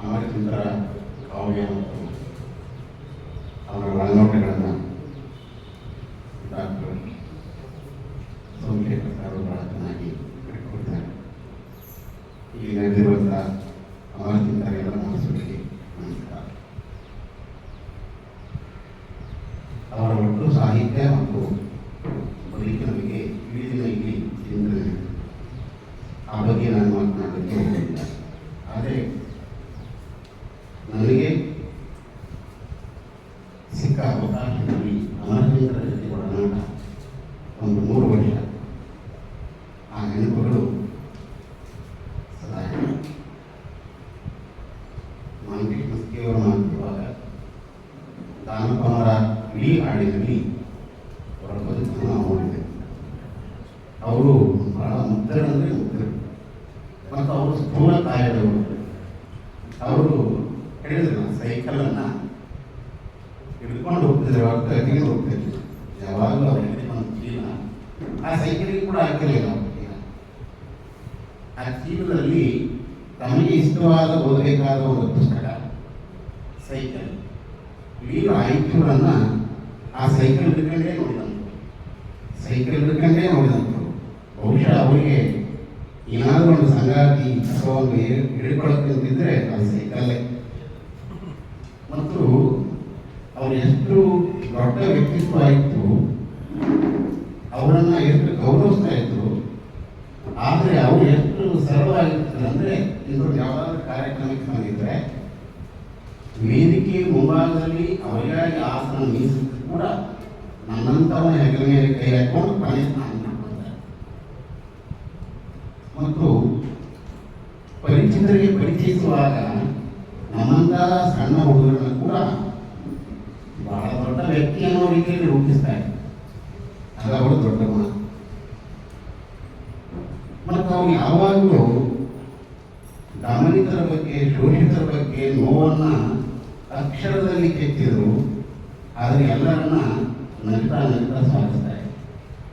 ಅಮರಚಂದ್ರ ಕಾವ್ಯ ಮತ್ತು ಅವರ ಒಳನೋಟಗಳನ್ನು ಡಾಕ್ಟರ್ ಸೋಮಶೇಖರ್ ಅವರು ಬಹಳ ಚೆನ್ನಾಗಿ ಕಟ್ಟಿಕೊಡ್ತಾರೆ ಇಲ್ಲಿ ನಡೆದಿರುವಂಥ ಅಮರಚಂದ್ರಗೆಲ್ಲ ಮನಸ್ಸುಗಳಿಗೆ ಅವರ ಒಟ್ಟು ಸಾಹಿತ್ಯ ಮತ್ತು ಬದುಕಿನ ಬಗ್ಗೆ ಇಡೀ ದಿನ ಇಲ್ಲಿ ಆ ಬಗ್ಗೆ ನಾನು ಮಾತನಾಡಲಿಕ್ಕೆ ಅವರ ಬದುಕನ್ನು ನಾವು ಅವರು ಬಹಳ ಮುಗ್ಧರಂದ್ರೆ ಮುಗ್ಧರು ಮತ್ತು ಅವರು ಸ್ಥೂಲ ಕಾಯದವರು ಅವರು ಹೇಳಿದ್ರು ಸೈಕಲನ್ನು ಹಿಡ್ಕೊಂಡು ಹೋಗ್ತಿದ್ರು ಅವ್ರ ತೆಗೆದು ಹೋಗ್ತಿದ್ರು ಯಾವಾಗಲೂ ಅವ್ರು ಹಿಡಿದುಕೊಂಡು ಚೀಲ ಆ ಸೈಕಲಿಗೆ ಕೂಡ ಹಾಕಿರಲಿಲ್ಲ ಆ ಚೀಲದಲ್ಲಿ ತಮಗೆ ಇಷ್ಟವಾದ ಓದಬೇಕಾದ ಒಂದು ಪುಸ್ತಕ ಸೈಕಲ್ ಇಡೀ ರಾಯಚೂರನ್ನ ಆ ಸೈಕಲ್ ಹಿಡ್ಕೊಂಡೇ ನೋಡಿದಂಥವ್ರು ಸೈಕಲ್ ಕಂಡೇ ನೋಡಿದಂಥವ್ರು ಬಹುಶಃ ಅವರಿಗೆ ಏನಾದರೂ ಒಂದು ಸಂಗಾತಿ ಒಂದು ಅಂತಿದ್ರೆ ಅದು ಸೈಕಲ್ಲೇ ಮತ್ತು ಅವರು ಎಷ್ಟು ದೊಡ್ಡ ವ್ಯಕ್ತಿತ್ವ ಆಯಿತು ಅವರನ್ನ ಎಷ್ಟು ಗೌರವಿಸ್ತಾ ಇದ್ರು. ಆದರೆ ಅವರು ಎಷ್ಟು ಸರಳವಾಗಿರ್ತಾರೆ ಅಂದರೆ ಇವರು ಯಾವುದಾದ್ರೂ ಕಾರ್ಯಕ್ರಮಕ್ಕೆ ಬಂದಿದ್ರೆ ವೇದಿಕೆ ಮುಂಭಾಗದಲ್ಲಿ ಅವರಿಗಾಗಿ ಆಸನ ಮೀಸಲು ಕೂಡ ನನ್ನಂಥವನ ಹೆಗಲ ಮೇಲೆ ಕೈ ಹಾಕೊಂಡು ಪರಿಚಯಿಸುವಾಗ ನಮ್ಮಂತ ಸಣ್ಣ ಹುಡುಗರನ್ನು ಕೂಡ ಬಹಳ ದೊಡ್ಡ ವ್ಯಕ್ತಿ ಅನ್ನೋ ರೀತಿಯಲ್ಲಿ ರೂಪಿಸ್ತಾರೆ ಅದು ಅವರ ದೊಡ್ಡ ಮಾತು ಮತ್ತು ಅವ್ರು ಯಾವಾಗಲೂ ದಮನಿತರ ಬಗ್ಗೆ, ಶೋಷಿತರ ಬಗ್ಗೆ ನೋವನ್ನ ಅಕ್ಷರದಲ್ಲಿ ಕೆತ್ತಿದ್ರು. ಆದರೆ ಎಲ್ಲರನ್ನ ನಗ್ತಾ ನಗ್ತಾ ಸಾಗಿಸ್ತಾರೆ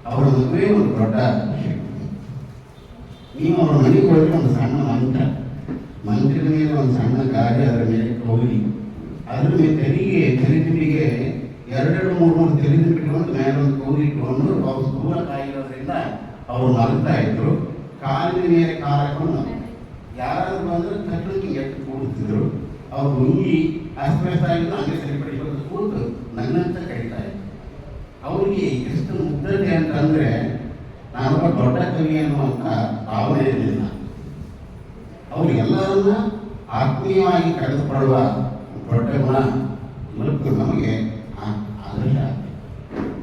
ಅವರ ಮದುವೆ ಒಂದು ದೊಡ್ಡ ಶಕ್ತಿ ನೀವು ಅವರ ಮನೆಗೆ ಹೋದ್ರೆ ಒಂದು ಸಣ್ಣ ಮಂತ್ರ ಮಂತ್ರದ ಮೇಲೆ ಒಂದು ಸಣ್ಣ ಗಾಡಿ ಅದರ ಮೇಲೆ ಕೌಲಿ ಅದ್ರ ಮೇಲೆ ತೆರಿಗೆ ತೆರೆದಿಟ್ಟಿಗೆ ಎರಡೆರಡು, ಮೂರು ಮೂರು ತೆರೆದು ಬಿಟ್ಕೊಂಡು ಮೇಲೆ ಒಂದು ಕೌಲಿ ಇಟ್ಕೊಂಡು ಅವ್ರು ಸ್ಥೂಲ ಕಾಯಿರೋದ್ರಿಂದ ಅವರು ಮಲಗ್ತಾ ಇದ್ರು. ಕಾಲಿನ ಮೇಲೆ ಕಾಲ ಹಾಕೊಂಡು ಯಾರಾದ್ರೂ ಬಂದ್ರೆ ಕಟ್ಟಲಿಕ್ಕೆ ಎಟ್ಟು ಕೂಡುತ್ತಿದ್ರು ಅವ್ರು ಹುಂಗಿ ಅಸ್ತವ್ಯಸ್ತ ಆಗಿದ್ದು ಹಂಗೆ ಕೂತು ನನ್ನಂತ ಕರೀತಾ ಇದ್ರು. ಅವರಿಗೆ ಎಷ್ಟು ಮುಗ್ಧತೆ ಅಂತಂದ್ರೆ ನಾನೊಬ್ಬ ದೊಡ್ಡ ಕವಿ ಅನ್ನುವಂಥ ಭಾವನೆ ಇರಲಿಲ್ಲ. ಅವರು ಎಲ್ಲರನ್ನ ಆತ್ಮೀಯವಾಗಿ ಕರೆದುಕೊಳ್ಳುವ ದೊಡ್ಡ ಗುಣ ಇವತ್ತು ನಮಗೆ ಆದರ್ಶ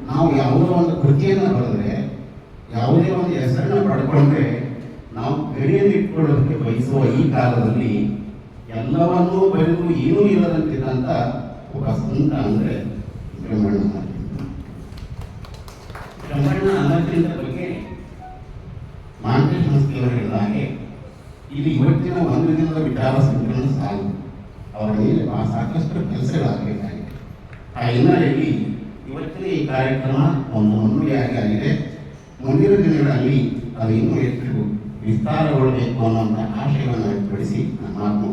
ನಾವು ಯಾವುದೋ ಒಂದು ಕೃತಿಯನ್ನು ಬರೆದ್ರೆ, ಯಾವುದೇ ಒಂದು ಹೆಸರನ್ನು ಪಡ್ಕೊಂಡ್ರೆ ನಾವು ಗಡಿಯನ್ನು ಇಟ್ಕೊಳ್ಳೋದಕ್ಕೆ ಬಯಸುವ ಈ ಕಾಲದಲ್ಲಿ ಎಲ್ಲವನ್ನೂ ಬರೆದು ಏನೂ ಇಲ್ಲದಂತಿದ್ದಂಥ ಒಬ್ಬ ಸಂತ ಅಂದರೆ ಬ್ರಹ್ಮಣ್ಣ. ಬ್ರಹ್ಮಣ್ಣ ಅನ್ನೋದ್ರಿಂದ ಬಗ್ಗೆ ಮಾನ್ಯ ಸಂಸ್ಥೆಯವರು ಅವರು ಹೇಳಿದ ಹಾಗೆ ಇಲ್ಲಿ ಇವತ್ತಿನ ಒಂದು ದಿನದ ವಿಚಾರ ಸಂಕಿರಣ ಸಾಲು ಅವರ ಸಾಕಷ್ಟು ಕೆಲಸಗಳಾಗಬೇಕಾಗಿದೆ. ಆ ಹಿನ್ನೆಲೆಯಲ್ಲಿ ಇವತ್ತಿನ ಈ ಕಾರ್ಯಕ್ರಮ ಒಂದು ಮುನ್ನುಡಿಯಾಗಿ ಆಗಿದೆ. ಮುಂದಿನ ದಿನಗಳಲ್ಲಿ ಅದು ಇನ್ನೂ ಹೆಚ್ಚು ವಿಸ್ತಾರಗೊಳ್ಳಬೇಕು ಅನ್ನುವಂಥ ಆಶಯವನ್ನು ವ್ಯಕ್ತಪಡಿಸಿ ನಾನು ಮಾತು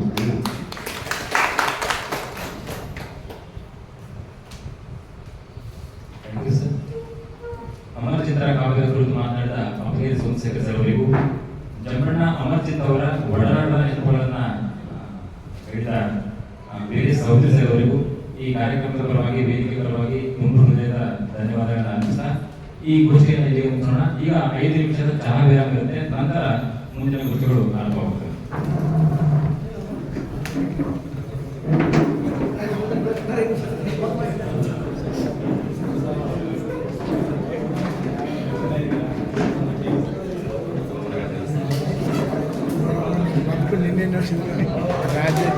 ಅಮರ ಸರ್ ಅಮರಚಿತ್ರ ಕಾವ್ಯದ ಕುರಿತು ಮಾತನಾಡಿದ ಸೋಮಶೇಖರ್ ಸರ್ ಅವರಿಗೂ ಅಮರ್ಜಿತ್ ಅವರ ಒಡನಾಟದ ನೆನಪುಗಳನ್ನ ಹೇಳ್ತಾ ಬೇರೆ ಸಹೋದರಿ ಈ ಕಾರ್ಯಕ್ರಮದ ಪರವಾಗಿ, ವೇದಿಕೆ ಪರವಾಗಿ ತುಂಬು ಹೃದಯದ ಧನ್ಯವಾದಗಳನ್ನ ಅರ್ಪಿಸ್ತಾ, ಈ ಗೋಷ್ಠಿಯನ್ನು ಇಲ್ಲಿ ಮುಗಿಸೋಣ. ಈಗ ಐದು ನಿಮಿಷದ ಚಹಾ ವಿರಾಮ ಇರುತ್ತೆ. ನಂತರ ಮುಂದಿನ ಗೋಷ್ಠಿಗಳು ಆರಂಭವಾಗುತ್ತವೆ. ni menos. Gracias,